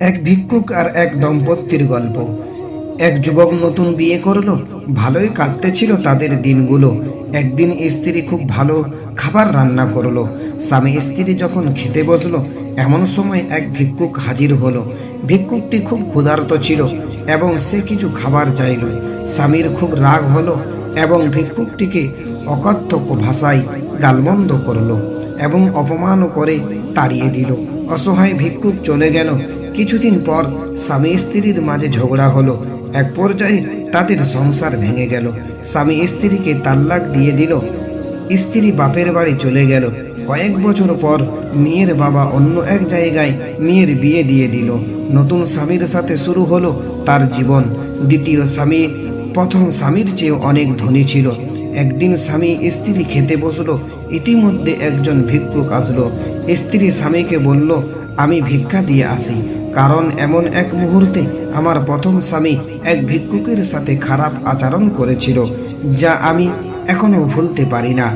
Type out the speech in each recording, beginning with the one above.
এক ভিক্ষুক আর এক দম্পতির গল্প। এক যুবক নতুন বিয়ে করল, ভালোই কাটতেছিল তাদের দিনগুলো। একদিন স্ত্রী খুব ভালো খাবার রান্না করল। স্বামী স্ত্রী যখন খেতে বসল, এমন সময় এক ভিক্ষুক হাজির হলো। ভিক্ষুকটি খুব ক্ষুধার্ত ছিল এবং সে কিছু খাবার চাইল। স্বামীর খুব রাগ হলো এবং ভিক্ষুকটিকে অকথ্য ভাষায় গালমন্দ করল এবং অপমান করে তাড়িয়ে দিল। অসহায় ভিক্ষুক চলে গেল কিছুদিন পর স্বামী স্ত্রীর মাঝে ঝগড়া হলো। এক পর্যায়ে তাদের সংসার ভেঙে গেল। স্বামী স্ত্রীকে তাল্লাক দিয়ে দিল। স্ত্রী বাপের বাড়ি চলে গেল। কয়েক বছর পর মেয়ের বাবা অন্য এক জায়গায় মেয়ের বিয়ে দিয়ে দিল। নতুন স্বামীর সাথে শুরু হলো তার জীবন। দ্বিতীয় স্বামী, প্রথম স্বামীর চেয়ে অনেক ধনী ছিল। একদিন স্বামী স্ত্রী খেতে বসল। ইতিমধ্যে একজন ভিক্ষুক আসলো। স্ত্রী স্বামীকে বলল, আমি ভিক্ষা দিয়ে আসি। কারণ এমন এক মুহূর্তে আমার প্রথম স্বামী এক ভিক্ষুকের সাথে খারাপ আচরণ করেছিল, যা আমি এখনও ভুলতে পারি না।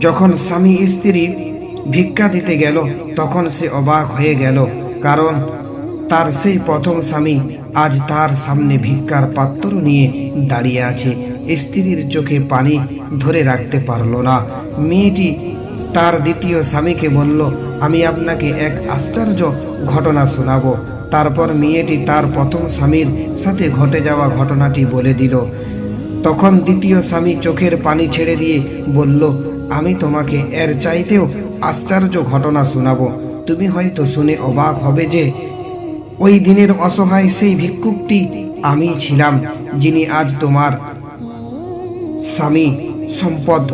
যখন স্বামী স্ত্রী ভিক্ষা দিতে গেল, তখন সে অবাক হয়ে গেল, কারণ তার সেই প্রথম স্বামী আজ তার সামনে ভিক্ষার পাত্র নিয়ে দাঁড়িয়ে আছে। স্ত্রীর চোখে পানি ধরে রাখতে পারল না। মেয়েটি তার দ্বিতীয় স্বামীকে বলল, আমি আপনাকে এক আশ্চর্য ঘটনা শোনাবো। তারপর মেয়েটি তার প্রথম স্বামীর সাথে ঘটে যাওয়া ঘটনাটি বলে দিল। তখন দ্বিতীয় স্বামী চোখের পানি ছেড়ে দিয়ে বলল, আমি তোমাকে এর চাইতেও আশ্চর্য ঘটনা শোনাব। তুমি হয়তো শুনে অবাক হবে যে, ওই দিনের অসহায় সেই ভিক্ষুকটি আমি ছিলাম, যিনি আজ তোমার স্বামী সম্পদ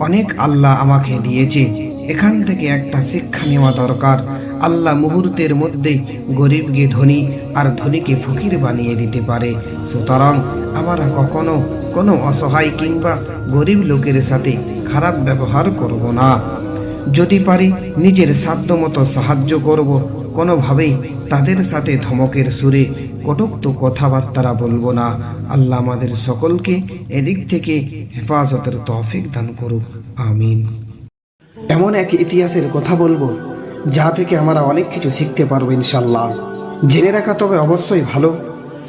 অনেক আল্লাহ আমাকে দিয়েছে। এখান থেকে একটা শিক্ষা নেওয়া দরকার। আল্লাহ মুহূর্তের মধ্যে গরিবকে ধনী আর ধনীকে ফকির বানিয়ে দিতে পারে। সুতরাং আমরা কখনো কোনো অসহায় কিংবা গরিব লোকের সাথে খারাপ ব্যবহার করব না। যদি পারি, নিজের সাধ্যমতো সাহায্য করব। কোনোভাবেই তাদের সাথে ধমকের সুরে কটুক্ত কথাবার্তা বলব না। আল্লাহ আমাদের সকলকে এদিক থেকে হেফাজতের তৌফিক দান করুক। আমিন। এমন এক ইতিহাসের কথা বলব, যা থেকে আমরা অনেক কিছু শিখতে পারব ইনশাল্লাহ জেনে রাখা তবে অবশ্যই ভালো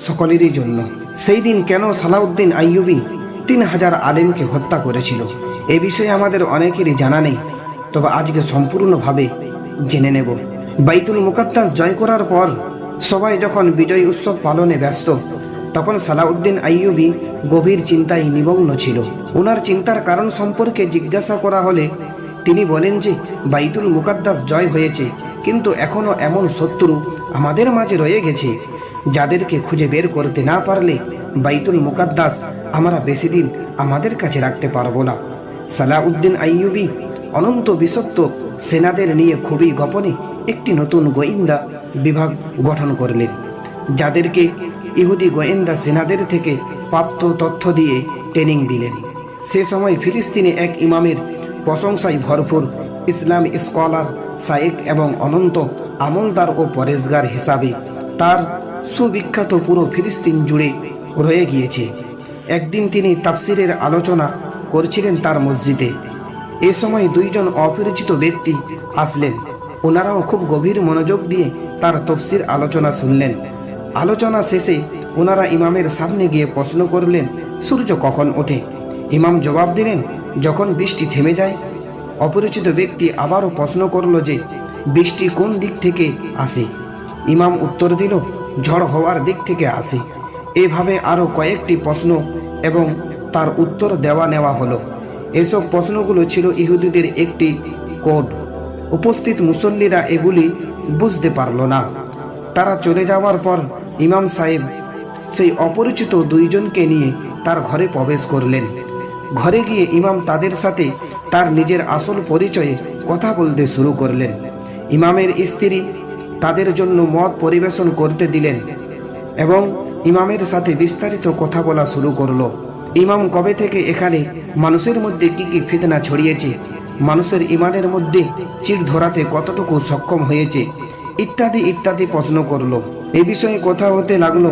সকলেরই জন্য। সেই দিন কেন সালাউদ্দিন আইয়ুবি তিন হাজার আলেমকে হত্যা করেছিল, এ বিষয়ে আমাদের অনেকেরই জানা নেই। তবে আজকে সম্পূর্ণভাবে জেনে নেব। বাইতুল মুকাদ্দাস জয় করার পর সবাই যখন বিজয় উৎসব পালনে ব্যস্ত তখন সালাউদ্দিন আইয়ুবি গভীর চিন্তায় নিমগ্ন ছিল। ওনার চিন্তার কারণ সম্পর্কে জিজ্ঞাসা করা হলে তিনি বলেন যে, বাইতুল মুকাদ্দাস জয় হয়েছে, কিন্তু এখনও এমন শত্রু আমাদের মাঝে রয়ে গেছে, যাদেরকে খুঁজে বের করতে না পারলে বাইতুল মুকাদ্দাস আমরা বেশি দিন আমাদের কাছে রাখতে পারব না। সালাউদ্দিন আইয়ুবি অনন্ত বিশ্বত্ব সেনাদের নিয়ে খুবই গোপনে একটি নতুন গোয়েন্দা বিভাগ গঠন করলেন, যাদেরকে ইহুদি গোয়েন্দা সেনাদের থেকে প্রাপ্ত তথ্য দিয়ে ট্রেনিং দিলেন। সে সময় ফিলিস্তিনে এক ইমামের প্রশংসায় ভরপুর ইসলাম স্কলার সায়েক এবং অনন্ত আমলদার ও পরেশগার হিসাবে তার সুবিখ্যাত পুরো ফিলিস্তিন জুড়ে রয়ে গিয়েছে। একদিন তিনি তাফসিরের আলোচনা করছিলেন তার মসজিদে। এ সময় দুইজন অপরিচিত ব্যক্তি আসলেন। ওনারাও খুব গভীর মনোযোগ দিয়ে তার তফসির আলোচনা শুনলেন। আলোচনা শেষে ওনারা ইমামের সামনে গিয়ে প্রশ্ন করলেন, সূর্য কখন ওঠে? ইমাম জবাব দিলেন, যখন বৃষ্টি থেমে যায়, অপরিচিত ব্যক্তি আবারও প্রশ্ন করল যে, বৃষ্টি কোন দিক থেকে আসে? ইমাম উত্তর দিল, ঝড় হওয়ার দিক থেকে আসে। এভাবে আরও কয়েকটি প্রশ্ন এবং তার উত্তর দেওয়া নেওয়া হলো। এসব প্রশ্নগুলো ছিল ইহুদিদের একটি কোড। উপস্থিত মুসল্লিরা এগুলি বুঝতে পারল না। তারা চলে যাওয়ার পর ইমাম সাহেব সেই অপরিচিত দুইজনকে নিয়ে তার ঘরে প্রবেশ করলেন। ঘরে গিয়ে ইমাম তাদের সাথে তার নিজের আসল পরিচয়ে কথা বলতে শুরু করলেন। ইমামের স্ত্রী তাদের জন্য মদ পরিবেশন করতে দিলেন এবং ইমামের সাথে বিস্তারিত কথা বলা শুরু করল। ইমাম কবে থেকে এখানে? মানুষের মধ্যে কি কি ফিতনা ছড়িয়েছে? মানুষের ইমানের মধ্যে চির ধরাতে কতটুকু সক্ষম হয়েছে? ইত্যাদি ইত্যাদি প্রশ্ন করল। এ বিষয়ে কথা হতে লাগল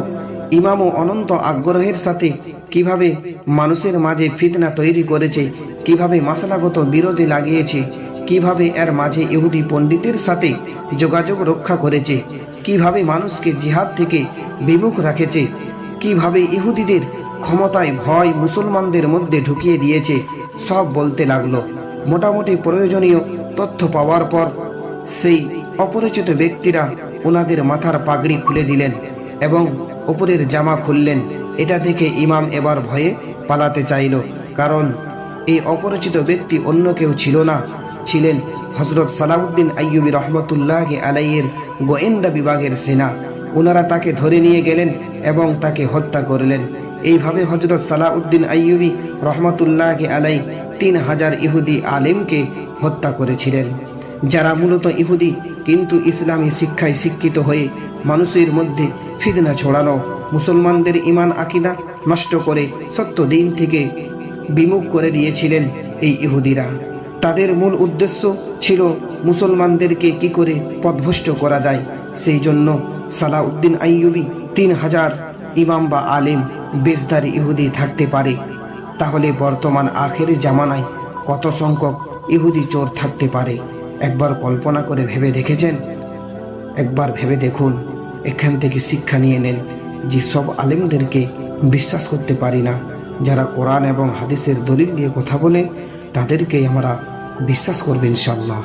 ইমামও অনন্ত আগ্রহের সাথে কীভাবে মানুষের মাঝে ফিতনা তৈরি করেছে, কীভাবে মাসলাগত বিরোধী লাগিয়েছে, কীভাবে এর মাঝে ইহুদি পণ্ডিতের সাথে যোগাযোগ রক্ষা করেছে, কীভাবে মানুষকে জিহাদ থেকে বিমুখ রাখেছে, কীভাবে ইহুদিদের ক্ষমতায় ভয় মুসলমানদের মধ্যে ঢুকিয়ে দিয়েছে, সব বলতে লাগল। মোটামুটি প্রয়োজনীয় তথ্য পাওয়ার পর সেই অপরিচিত ব্যক্তিরা ওনাদের মাথার পাগড়ি খুলে দিলেন এবং ওপরের জামা খুললেন। এটা দেখে ইমাম এবার ভয়ে পালাতে চাইল, কারণ এই অপরিচিত ব্যক্তি অন্য কেউ ছিল না। ছিলেন হজরত সালাউদ্দিন আইয়ুবী রহমতুল্লাহ আলাইয়ের গোয়েন্দা বিভাগের সেনা। ওনারা তাকে ধরে নিয়ে গেলেন এবং তাকে হত্যা করলেন। এইভাবে হজরত সালাউদ্দিন আইয়ুবী রহমতুল্লাহ আলাই তিন হাজার ইহুদি আলেমকে হত্যা করেছিলেন, যারা মূলত ইহুদি। কিন্তু ইসলামী শিক্ষায় শিক্ষিত হয়ে মানুষের মধ্যে ফিদনা ছড়ানো, মুসলমানদের ইমান আকিদা নষ্ট করে সত্য দিন থেকে বিমুখ করে দিয়েছিলেন এই ইহুদিরা। তাদের মূল উদ্দেশ্য ছিল মুসলমানদেরকে কি করে পথভ্রষ্ট করা যায়। সেই জন্য সালাউদ্দিন আইয়ুবি তিন হাজার ইমাম বা আলিম, বেশধারী ইহুদি থাকতে পারে। তাহলে বর্তমান আখের জামানায় কত সংখ্যক ইহুদি চোর থাকতে পারে? একবার কল্পনা করে ভেবে দেখেছেন? একবার ভেবে দেখুন, এখান থেকে শিক্ষা নিয়ে নেন যে সব আলেমদেরকে বিশ্বাস করতে পারি না। যারা কোরআন এবং হাদিসের দলিল দিয়ে কথা বলে, তাদেরকেই আমরা বিশ্বাস করবে ইনশাল্লাহ